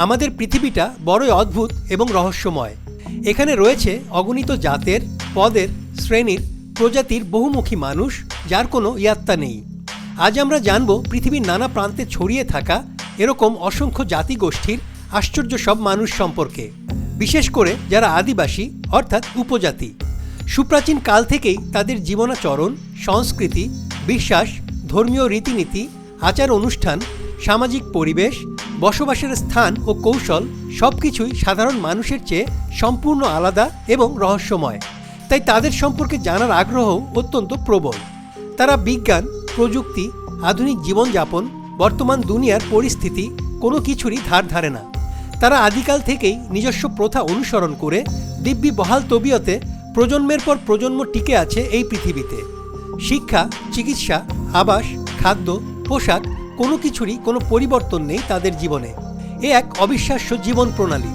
আমাদের পৃথিবীটা বড়ই অদ্ভুত এবং রহস্যময়। এখানে রয়েছে অগণিত জাতের, পদের, শ্রেণির, প্রজাতির বহুমুখী মানুষ, যার কোনো ইয়াত্তা নেই। আজ আমরা জানব পৃথিবীর নানা প্রান্তে ছড়িয়ে থাকা এরকম অসংখ্য জাতিগোষ্ঠীর আশ্চর্য সব মানুষ সম্পর্কে, বিশেষ করে যারা আদিবাসী, অর্থাৎ উপজাতি। সুপ্রাচীন কাল থেকেই তাদের জীবনাচরণ, সংস্কৃতি, বিশ্বাস, ধর্মীয় রীতিনীতি আচার অনুষ্ঠান সামাজিক পরিবেশ বসবাসের স্থান ও কৌশল সবকিছুই সাধারণ মানুষের চেয়ে সম্পূর্ণ আলাদা এবং রহস্যময়। তাই তাদের সম্পর্কে জানার আগ্রহ অত্যন্ত প্রবল। তারা বিজ্ঞান, প্রযুক্তি, আধুনিক জীবনযাপন, বর্তমান দুনিয়ার পরিস্থিতি কোনো কিছুরই ধার ধারে না। তারা আদিকাল থেকেই নিজস্ব প্রথা অনুসরণ করে দিব্যি বহাল তবিয়তে প্রজন্মের পর প্রজন্ম টিকে আছে এই পৃথিবীতে। শিক্ষা, চিকিৎসা, আবাস, খাদ্য, পোশাক কোনো কিছুরই কোনো পরিবর্তন নেই তাদের জীবনে। এ এক অবিশ্বাস্য জীবন প্রণালী।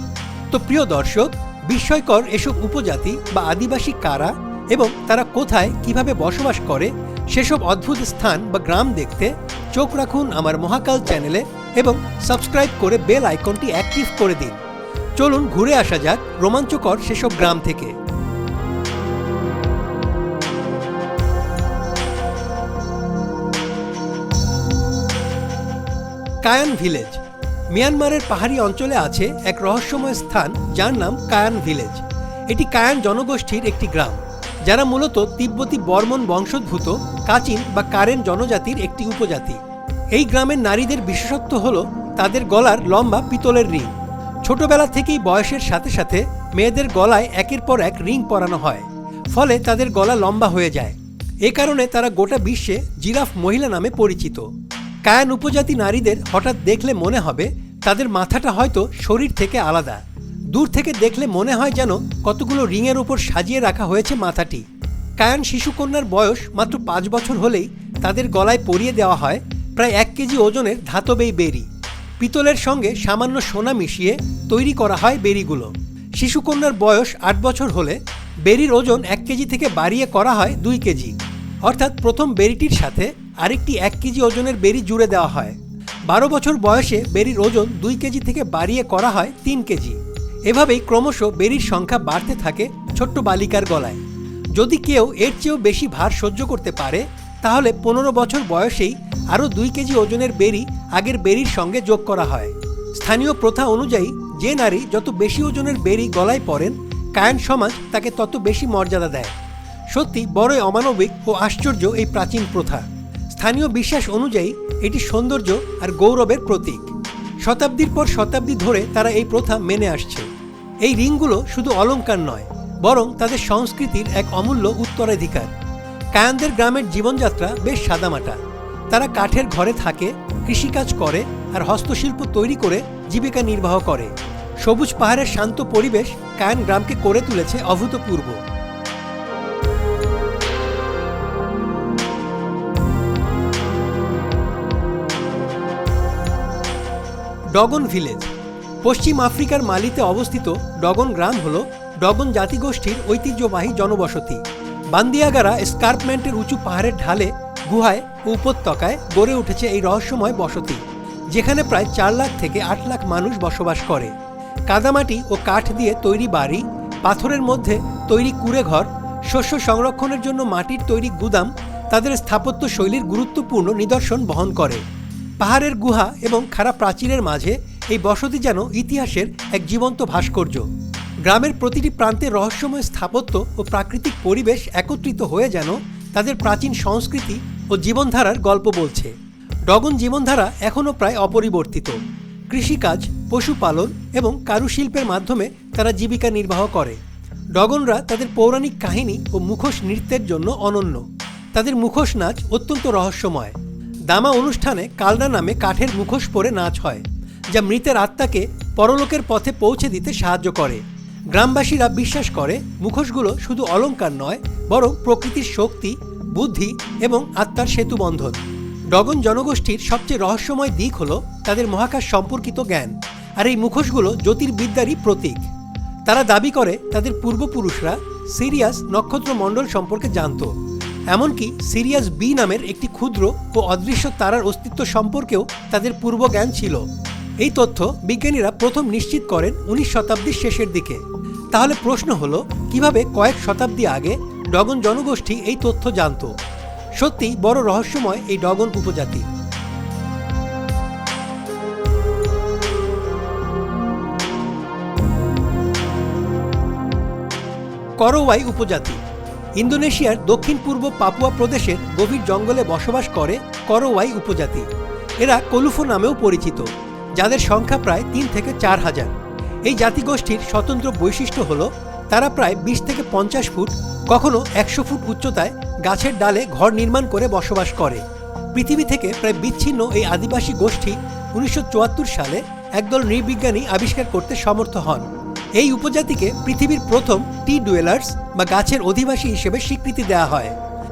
তো প্রিয় দর্শক, বিস্ময়কর এসব উপজাতি বা আদিবাসী কারা এবং তারা কোথায়, কীভাবে বসবাস করে, সেসব অদ্ভুত স্থান বা গ্রাম দেখতে চোখ রাখুন আমার মহাকাল চ্যানেলে এবং সাবস্ক্রাইব করে বেল আইকনটি অ্যাক্টিভ করে দিন। চলুন ঘুরে আসা যাক রোমাঞ্চকর সেসব গ্রাম থেকে। Kayan village. মিয়ানমারের পাহাড়ি অঞ্চলে আছে এক রহস্যময় স্থান যার নাম কায়ান ভিলেজ। এটি কায়ান জনগোষ্ঠীর একটি গ্রাম, যারা মূলত তিব্বতী বর্মন বংশোদ্ভূত, কাচিন বা কারেন জনজাতির একটি উপজাতি। এই গ্রামের নারীদের বিশেষত্ব হল তাদের গলার লম্বা পিতলের রিং। ছোটবেলা থেকেই বয়সের সাথে সাথে মেয়েদের গলায় একের পর এক রিং পরানো হয়, ফলে তাদের গলা লম্বা হয়ে যায়। এ কারণে তারা গোটা বিশ্বে জিরাফ মহিলা নামে পরিচিত। কায়ান উপজাতি নারীদের হঠাৎ দেখলে মনে হবে তাদের মাথাটা হয়তো শরীর থেকে আলাদা। দূর থেকে দেখলে মনে হয় যেন কতগুলো রিংয়ের উপর সাজিয়ে রাখা হয়েছে মাথাটি। কায়ান শিশুকন্যার বয়স মাত্র পাঁচ বছর হলেই তাদের গলায় পরিয়ে দেওয়া হয় প্রায় এক কেজি ওজনের ধাতবেই বেরি। পিতলের সঙ্গে সামান্য সোনা মিশিয়ে তৈরি করা হয় বেরিগুলো। শিশুকন্যার বয়স আট বছর হলে বেরির ওজন এক কেজি থেকে বাড়িয়ে করা হয় দুই কেজি। অর্থাৎ প্রথম বেরিটির সাথে আরেকটি এক কেজি ওজনের বেরি জুড়ে দেওয়া হয়। বারো বছর বয়সে বেরির ওজন দুই কেজি থেকে বাড়িয়ে করা হয় তিন কেজি। এভাবেই ক্রমশ বেরির সংখ্যা বাড়তে থাকে ছোট্ট বালিকার গলায়। যদি কেউ এর চেয়েও বেশি ভার সহ্য করতে পারে, তাহলে পনেরো বছর বয়সেই আরও দুই কেজি ওজনের বেরি আগের বেরির সঙ্গে যোগ করা হয়। স্থানীয় প্রথা অনুযায়ী, যে নারী যত বেশি ওজনের বেরি গলায় পড়েন কায়ান সমাজ তাকে তত বেশি মর্যাদা দেয়। সত্যি, বড়ই অমানবিক ও আশ্চর্য এই প্রাচীন প্রথা। স্থানীয় বিশ্বাস অনুযায়ী, এটি সৌন্দর্য আর গৌরবের প্রতীক। শতাব্দীর পর শতাব্দী ধরে তারা এই প্রথা মেনে আসছে। এই রিংগুলো শুধু অলংকার নয়, বরং তাদের সংস্কৃতির এক অমূল্য উত্তরাধিকার। কায়ানদের গ্রামের জীবনযাত্রা বেশ সাদামাটা। তারা কাঠের ঘরে থাকে, কৃষিকাজ করে আর হস্তশিল্প তৈরি করে জীবিকা নির্বাহ করে। সবুজ পাহাড়ের শান্ত পরিবেশ কায়ান গ্রামকে করে তুলেছে অভূতপূর্ব। Dogon village. পশ্চিম আফ্রিকার মালিতে অবস্থিত ডগন গ্রাম হল ডগন জাতিগোষ্ঠীর ঐতিহ্যবাহী জনবসতি। বান্দিয়াগারা স্কার্পমেন্টের উঁচু পাহাড়ের ঢালে, গুহায় ও উপত্যকায় গড়ে উঠেছে এই রহস্যময় বসতি, যেখানে প্রায় চার লাখ থেকে আট লাখ মানুষ বসবাস করে। কাদামাটি ও কাঠ দিয়ে তৈরি বাড়ি, পাথরের মধ্যে তৈরি কুড়ে ঘর শস্য সংরক্ষণের জন্য মাটির তৈরি গুদাম, তাদের স্থাপত্য শৈলীর গুরুত্বপূর্ণ নিদর্শন বহন করে। পাহাড়ের গুহা এবং খাড়া প্রাচীরের মাঝে এই বসতি যেন ইতিহাসের এক জীবন্ত ভাস্কর্য। গ্রামের প্রতিটি প্রান্তে রহস্যময় স্থাপত্য ও প্রাকৃতিক পরিবেশ একত্রিত হয়ে যেন তাদের প্রাচীন সংস্কৃতি ও জীবনধারার গল্প বলছে। ডগন জীবনধারা এখনও প্রায় অপরিবর্তিত। কৃষিকাজ, পশুপালন এবং কারুশিল্পের মাধ্যমে তারা জীবিকা নির্বাহ করে। ডগনরা তাদের পৌরাণিক কাহিনী ও মুখোশ নৃত্যের জন্য অনন্য। তাদের মুখোশ নাচ অত্যন্ত রহস্যময়। দামা অনুষ্ঠানে কালনা নামে কাঠের মুখোশ পরে নাচ হয়, যা মৃতের আত্মাকে পরলোকের পথে পৌঁছে দিতে সাহায্য করে। গ্রামবাসীরা বিশ্বাস করে, মুখোশগুলো শুধু অলঙ্কার নয়, বরং প্রকৃতির শক্তি, বুদ্ধি এবং আত্মার সেতু বন্ধন ডগন জনগোষ্ঠীর সবচেয়ে রহস্যময় দিক হল তাদের মহাকাশ সম্পর্কিত জ্ঞান, আর এই মুখোশগুলো জ্যোতির্বিদ্যারই প্রতীক। তারা দাবি করে, তাদের পূর্বপুরুষরা সিরিয়াস নক্ষত্রমণ্ডল সম্পর্কে জানত। এমনকি সিরিয়াস বি নামের একটি ক্ষুদ্র ও অদৃশ্য তারার অস্তিত্ব সম্পর্কেও তাদের পূর্ব জ্ঞান ছিল। এই তথ্য বিজ্ঞানীরা প্রথম নিশ্চিত করেন উনিশ শতাব্দীর শেষের দিকে। তাহলে প্রশ্ন হলো, কীভাবে কয়েক শতাব্দী আগে ডগন জনগোষ্ঠী এই তথ্য জানত? সত্যি বড় রহস্যময় এই ডগন উপজাতি। করোয়াই উপজাতি ইন্দোনেশিয়ার দক্ষিণ পূর্ব পাপুয়া প্রদেশের গভীর জঙ্গলে বসবাস করে করোয়াই উপজাতি। এরা কলুফো নামেও পরিচিত, যাদের সংখ্যা প্রায় তিন থেকে চার হাজার। এই জাতিগোষ্ঠীর স্বতন্ত্র বৈশিষ্ট্য হল, তারা প্রায় বিশ থেকে পঞ্চাশ ফুট, কখনো একশো ফুট উচ্চতায় গাছের ডালে ঘর নির্মাণ করে বসবাস করে। পৃথিবী থেকে প্রায় বিচ্ছিন্ন এই আদিবাসী গোষ্ঠী উনিশশো চুয়াত্তর সালে একদল নৃবিজ্ঞানী আবিষ্কার করতে সমর্থ হন। এই উপজাতিকে পৃথিবীর প্রথম টি ডুয়েলার্স বা গাছের অধিবাসী হিসেবে স্বীকৃতি দেওয়া হয়।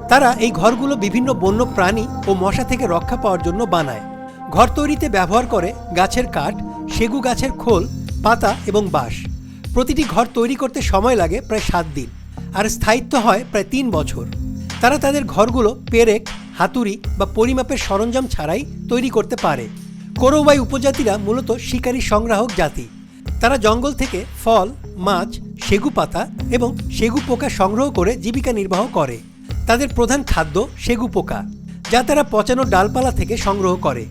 তারা এই ঘরগুলো বিভিন্ন বন্য প্রাণী ও মশা থেকে রক্ষা পাওয়ার জন্য বানায়। ঘর তৈরিতে ব্যবহার করে গাছের কাঠ, সেগু গাছের খোল, পাতা এবং বাঁশ। প্রতিটি ঘর তৈরি করতে সময় লাগে প্রায় সাত দিন, আর স্থায়িত্ব হয় প্রায় তিন বছর। তারা তাদের ঘরগুলো পেরেক, হাতুড়ি বা পরিমাপের সরঞ্জাম ছাড়াই তৈরি করতে পারে। কোরোবাই উপজাতিরা মূলত শিকারী সংগ্রাহক জাতি। তারা জঙ্গল থেকে ফল, মাছ, সেগু পাতা এবং সেগু পোকা সংগ্রহ করে জীবিকা নির্বাহ করে। তাদের প্রধান খাদ্য সেগু পোকা, যা তারা পচানো ডালপালা থেকে সংগ্রহ করে।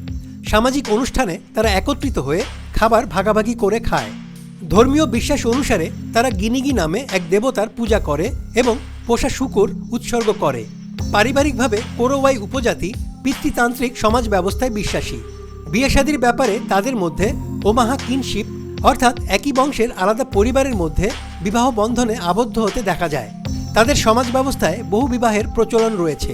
সামাজিক অনুষ্ঠানে তারা একত্রিত হয়ে খাবার ভাগাভাগি করে খায়। ধর্মীয় বিশ্বাস অনুসারে তারা গিনিগি নামে এক দেবতার পূজা করে এবং পোষা শুকুর উৎসর্গ করে। পারিবারিকভাবে কোরোয়াই উপজাতি পিতৃতান্ত্রিক সমাজ ব্যবস্থায় বিশ্বাসী। বিয়ে ব্যাপারে তাদের মধ্যে ওমাহা কিনশিপ অর্থাৎ একই বংশের আলাদা পরিবারের মধ্যে বিবাহ বন্ধনে আবদ্ধ হতে দেখা যায়। তাদের সমাজ ব্যবস্থায় বহু বিবাহের প্রচলন রয়েছে।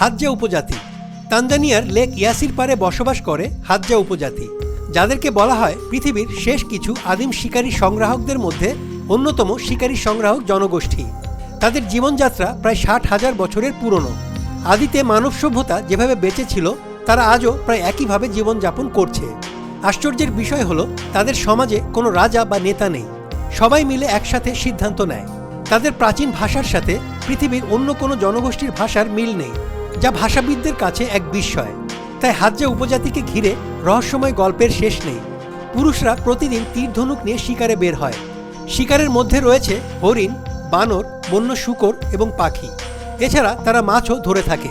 হাজ্জা উপজাতি। তানজানিয়ার লেক ইয়াসির পারে বসবাস করে হাজ্জা উপজাতি, যাদেরকে বলা হয় পৃথিবীর শেষ কিছু আদিম শিকারী সংগ্রাহকদের মধ্যে অন্যতম শিকারী সংগ্রাহক জনগোষ্ঠী। তাদের জীবনযাত্রা প্রায় ষাট হাজার বছরের পুরনো। আদিতে মানব সভ্যতা যেভাবে বেঁচে ছিল, তারা আজও প্রায় একইভাবে জীবনযাপন করছে। আশ্চর্যের বিষয় হলো, তাদের সমাজে কোনো রাজা বা নেতা নেই। সবাই মিলে একসাথে সিদ্ধান্ত নেয়। তাদের প্রাচীন ভাষার সাথে পৃথিবীর অন্য কোনো জনগোষ্ঠীর ভাষার মিল নেই, যা ভাষাবিদদের কাছে এক বিস্ময়। তাই হাজ্জা উপজাতিকে ঘিরে রহস্যময় গল্পের শেষ নেই। পুরুষরা প্রতিদিন তীর ধনুক নিয়ে শিকারে বের হয়। শিকারের মধ্যে রয়েছে হরিণ, বানর, বন্য শুকর এবং পাখি। এছাড়া তারা মাছও ধরে থাকে।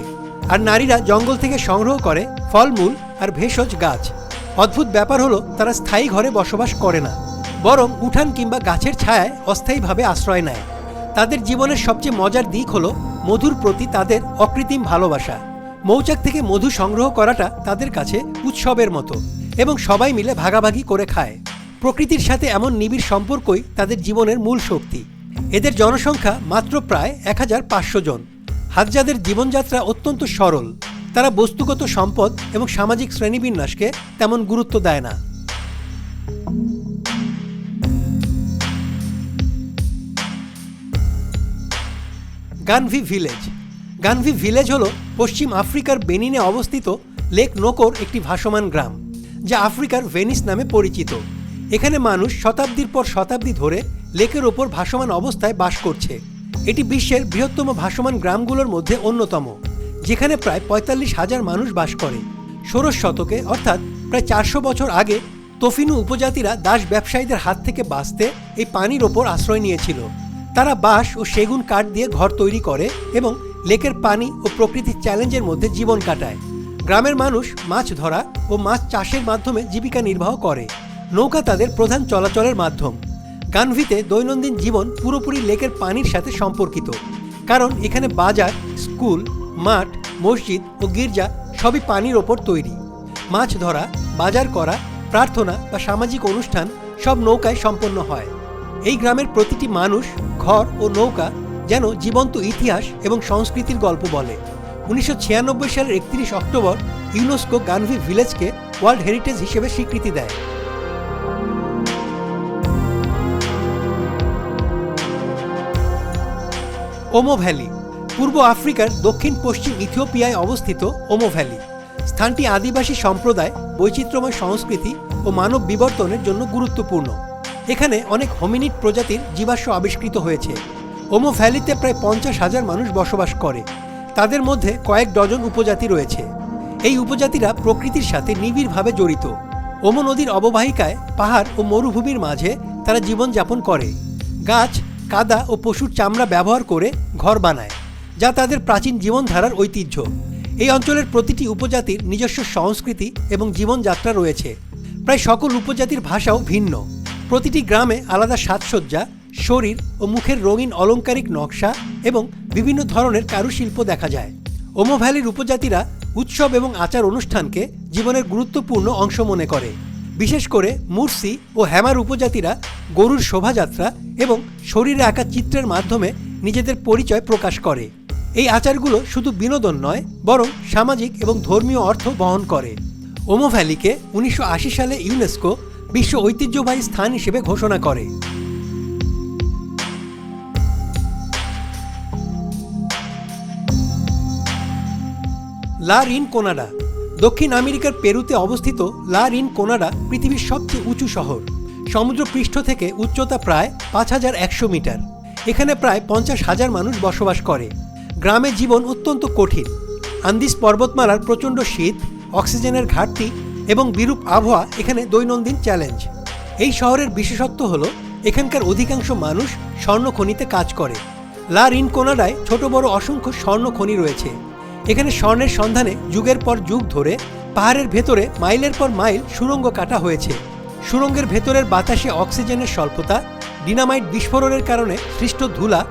আর নারীরা জঙ্গল থেকে সংগ্রহ করে ফলমূল আর ভেষজ গাছ। অদ্ভুত ব্যাপার হলো, তারা স্থায়ী ঘরে বসবাস করে না। বরং উঠান কিংবা গাছের ছায়ায় অস্থায়ীভাবে আশ্রয় নেয়। তাদের জীবনের সবচেয়ে মজার দিক হলো, মধুর প্রতি তাদের অকৃত্রিম ভালোবাসা। মৌচাক থেকে মধু সংগ্রহ করাটা তাদের কাছে উৎসবের মতো এবং সবাই মিলে ভাগাভাগি করে খায়। প্রকৃতির সাথে এমন নিবিড় সম্পর্কই তাদের জীবনের মূল শক্তি। এদের জনসংখ্যা মাত্র প্রায় এক হাজার পাঁচশো জন। হাজ্জাদের জীবনযাত্রা অত্যন্ত সরল। তারা বস্তুগত সম্পদ এবং সামাজিক শ্রেণীবিন্যাসকে তেমন গুরুত্ব দেয় না। গানভি ভিলেজ। গানভি ভিলেজ হল পশ্চিম আফ্রিকার বেনিনে অবস্থিত লেক নোকোর একটি ভাসমান গ্রাম, যা আফ্রিকার ভেনিস নামে পরিচিত। এখানে মানুষ শতাব্দীর পর শতাব্দী ধরে লেকের ওপর ভাসমান অবস্থায় বাস করছে। এটি বিশ্বের বৃহত্তম ভাসমান গ্রামগুলোর মধ্যে অন্যতম, যেখানে প্রায় পঁয়তাল্লিশ হাজার মানুষ বাস করে। ষোড়শ শতকে, অর্থাৎ প্রায় চারশো বছর আগে, তফিনু উপজাতিরা দাস ব্যবসায়ীদের হাত থেকে বাঁচতে এই পানির ওপর আশ্রয় নিয়েছিল। তারা বাঁশ ও সেগুন কাঠ দিয়ে ঘর তৈরি করে এবং লেকের পানি ও প্রকৃতির চ্যালেঞ্জের মধ্যে জীবন কাটায়। গ্রামের মানুষ মাছ ধরা ও মাছ চাষের মাধ্যমে জীবিকা নির্বাহ করে। নৌকা তাদের প্রধান চলাচলের মাধ্যম। গানভিতে দৈনন্দিন জীবন পুরোপুরি লেকের পানির সাথে সম্পর্কিত। কারণ এখানে বাজার, স্কুল, মাঠ, মসজিদ ও গির্জা সবই পানির ওপর তৈরি। মাছ ধরা, বাজার করা, প্রার্থনা বা সামাজিক অনুষ্ঠান সব নৌকায় সম্পন্ন হয়। এই গ্রামের প্রতিটি মানুষ, ঘর ও নৌকা যেন জীবন্ত ইতিহাস এবং সংস্কৃতির গল্প বলে। উনিশশো ছিয়ানব্বই সালের একত্রিশ অক্টোবর ইউনেস্কো গানভি ভিলেজকে ওয়ার্ল্ড হেরিটেজ হিসেবে স্বীকৃতি দেয়। Omo valley. পূর্ব আফ্রিকার দক্ষিণ পশ্চিম ইথিওপিয়ায় অবস্থিত ওমো ভ্যালি। স্থানটি আদিবাসী সম্প্রদায়, বৈচিত্র্যময় সংস্কৃতি ও মানব বিবর্তনের জন্য গুরুত্বপূর্ণ। এখানে অনেক হোমিনিট প্রজাতির জীবাশ্ম আবিষ্কৃত হয়েছে। ওমো ভ্যালিতে প্রায় পঞ্চাশ হাজার মানুষ বসবাস করে। তাদের মধ্যে কয়েক ডজন উপজাতি রয়েছে। এই উপজাতিরা প্রকৃতির সাথে নিবিড়ভাবে জড়িত। ওমো নদীর অববাহিকায় পাহাড় ও মরুভূমির মাঝে তারা জীবনযাপন করে। গাছ কাদা ও পশুর চামড়া ব্যবহার করে ঘর বানায়, যা তাদের প্রাচীন জীবনধারার ঐতিহ্য। এই অঞ্চলের প্রতিটি উপজাতির নিজস্ব সংস্কৃতি এবং জীবনযাত্রা রয়েছে। প্রায় সকল উপজাতির ভাষাও ভিন্ন। প্রতিটি গ্রামে আলাদা সাজসজ্জা, শরীর ও মুখের রঙিন অলংকারিক নকশা এবং বিভিন্ন ধরনের কারুশিল্প দেখা যায়। ওমো ভ্যালির উপজাতিরা উৎসব এবং আচার অনুষ্ঠানকে জীবনের গুরুত্বপূর্ণ অংশ মনে করে। বিশেষ করে মুরসি ও হ্যামার উপজাতিরা গরুর শোভাযাত্রা এবং শরীরে আঁকা চিত্রের মাধ্যমে নিজেদের পরিচয় প্রকাশ করে। এই আচারগুলো শুধু বিনোদন নয়, বরং সামাজিক এবং ধর্মীয় অর্থ বহন করে। ওমো ভ্যালিকে উনিশশো আশি সালে ইউনেস্কো বিশ্ব ঐতিহ্যবাহী স্থান হিসেবে ঘোষণা করে। লা রিন কোনাডা দক্ষিণ আমেরিকার পেরুতে অবস্থিত লা রিন কোনাডা পৃথিবীর সবচেয়ে উঁচু শহর। সমুদ্রপৃষ্ঠ থেকে উচ্চতা প্রায় পাঁচ হাজার একশো মিটার। এখানে প্রায় পঞ্চাশ হাজার মানুষ বসবাস করে। গ্রামে জীবন অত্যন্ত কঠিন। আন্দিস পর্বতমালার প্রচণ্ড শীত, অক্সিজেনের ঘাটতি এবং বিরূপ আবহাওয়া এখানে দৈনন্দিন চ্যালেঞ্জ। এই শহরের বিশেষত্ব হল, এখানকার অধিকাংশ মানুষ স্বর্ণ খনিতে কাজ করে। লা রিন কোনাডায় ছোট বড় অসংখ্য স্বর্ণ খনি রয়েছে। এখানে স্বর্ণের সন্ধানে যুগের পর যুগ ধরে পাহাড়ের ভেতরে মাইলের পর মাইল সুড়ঙ্গ কাটা হয়েছে। সুড়ঙ্গের ভেতরের বাতাসে অক্সিজেনের স্বল্পতা, ডিনামাইট বিস্ফোরণের কারণে সৃষ্ট ধুলা,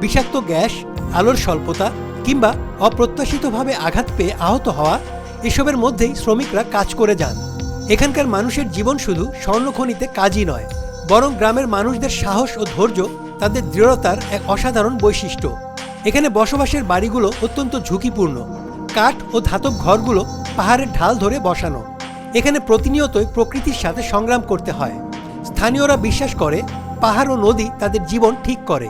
বিষাক্ত গ্যাস, আলোর স্বল্পতা কিংবা অপ্রত্যাশিতভাবে আঘাত পেয়ে আহত হওয়া, এসবের মধ্যেই শ্রমিকরা কাজ করে যান। এখানকার মানুষের জীবন শুধু স্বর্ণখনিতে কাজই নয়, বরং গ্রামের মানুষদের সাহস ও ধৈর্য, তাদের দৃঢ়তার এক অসাধারণ বৈশিষ্ট্য। এখানে বসবাসের বাড়িগুলো অত্যন্ত ঝুঁকিপূর্ণ। কাঠ ও ধাতব ঘরগুলো পাহাড়ের ঢাল ধরে বসানো। এখানে প্রতিনিয়তই প্রকৃতির সাথে সংগ্রাম করতে হয়। স্থানীয়রা বিশ্বাস করে, পাহাড় ও নদী তাদের জীবন ঠিক করে।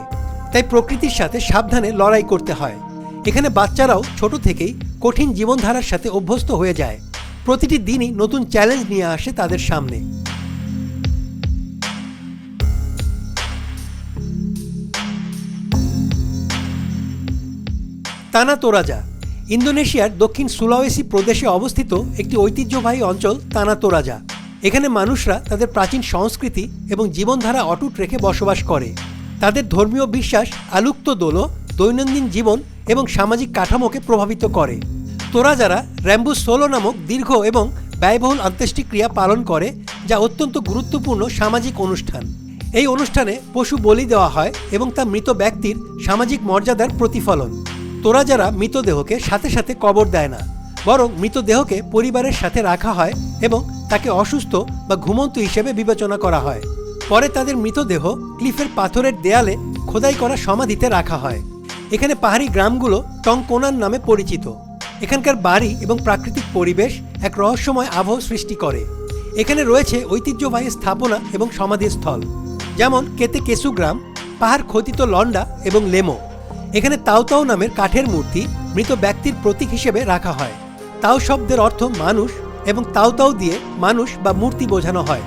তাই প্রকৃতির সাথে সাবধানে লড়াই করতে হয়। এখানে বাচ্চারাও ছোট থেকেই কঠিন জীবনধারার সাথে অভ্যস্ত হয়ে যায়। প্রতিটি দিনই নতুন চ্যালেঞ্জ নিয়ে আসে তাদের সামনে। তানা তোরাজা, ইন্দোনেশিয়ার দক্ষিণ সুলাওয়েসি প্রদেশে অবস্থিত একটি ঐতিহ্যবাহী অঞ্চল তানা তোরাজা। এখানে মানুষরা তাদের প্রাচীন সংস্কৃতি এবং জীবনধারা অটুট রেখে বসবাস করে। তাদের ধর্মীয় বিশ্বাস আলুক্ত দোলো দৈনন্দিন জীবন এবং সামাজিক কাঠামোকে প্রভাবিত করে। তোরাজারা র্যাম্বু সোলো নামক দীর্ঘ এবং ব্যয়বহুল অন্ত্যেষ্টিক্রিয়া পালন করে, যা অত্যন্ত গুরুত্বপূর্ণ সামাজিক অনুষ্ঠান। এই অনুষ্ঠানে পশু বলি দেওয়া হয় এবং তা মৃত ব্যক্তির সামাজিক মর্যাদার প্রতিফলন। তোরা যারা মৃতদেহকে সাথে সাথে কবর দেয় না, বরং মৃতদেহকে পরিবারের সাথে রাখা হয় এবং তাকে অসুস্থ বা ঘুমন্ত হিসেবে বিবেচনা করা হয়। পরে তাদের মৃতদেহ ক্লিফের পাথরের দেয়ালে খোদাই করা সমাধিতে রাখা হয়। এখানে পাহাড়ি গ্রামগুলো টংকোনান নামে পরিচিত। এখানকার বাড়ি এবং প্রাকৃতিক পরিবেশ এক রহস্যময় আবহ সৃষ্টি করে। এখানে রয়েছে ঐতিহ্যবাহী স্থাপনা এবং সমাধিস্থল। যেমন কেতে কেসু গ্রাম, পাহাড় খতিত লন্ডা এবং লেমো। এখানে তাও তাও নামের কাঠের মূর্তি মৃত ব্যক্তির প্রতীক হিসেবে রাখা হয়। তাও শব্দের অর্থ মানুষ এবং তাও তাও দিয়ে মানুষ বা মূর্তি বোঝানো হয়।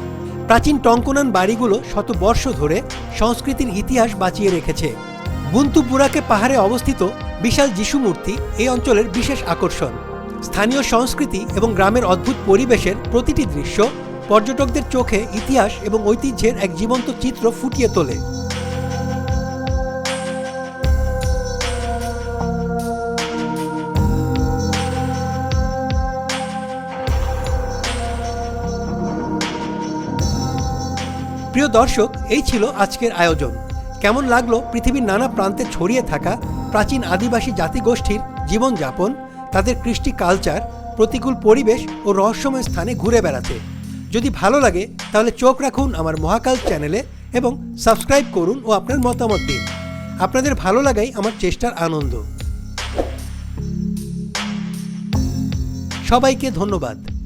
প্রাচীন টঙ্কনান বাড়িগুলো শত বর্ষ ধরে সংস্কৃতির ইতিহাস বাঁচিয়ে রেখেছে। বুন্তুপুরাকে পাহাড়ে অবস্থিত বিশাল যিশু মূর্তি এই অঞ্চলের বিশেষ আকর্ষণ। স্থানীয় সংস্কৃতি এবং গ্রামের অদ্ভুত পরিবেশের প্রতিটি দৃশ্য পর্যটকদের চোখে ইতিহাস এবং ঐতিহ্যের এক জীবন্ত চিত্র ফুটিয়ে তোলে। প্রিয় দর্শক, এই ছিল আজকের আয়োজন। কেমন লাগল পৃথিবীর নানা প্রান্তে ছড়িয়ে থাকা প্রাচীন আদিবাসী জাতিগোষ্ঠীর জীবনযাপন, তাদের কৃষ্টি কালচার প্রতিকূল পরিবেশ ও রহস্যময় স্থানে ঘুরে বেড়াতে? যদি ভালো লাগে, তাহলে চোখ রাখুন আমার মহাকাল চ্যানেলে এবং সাবস্ক্রাইব করুন ও আপনার মতামত দিন। আপনাদের ভালো লাগাই আমার চেষ্টার আনন্দ। সবাইকে ধন্যবাদ।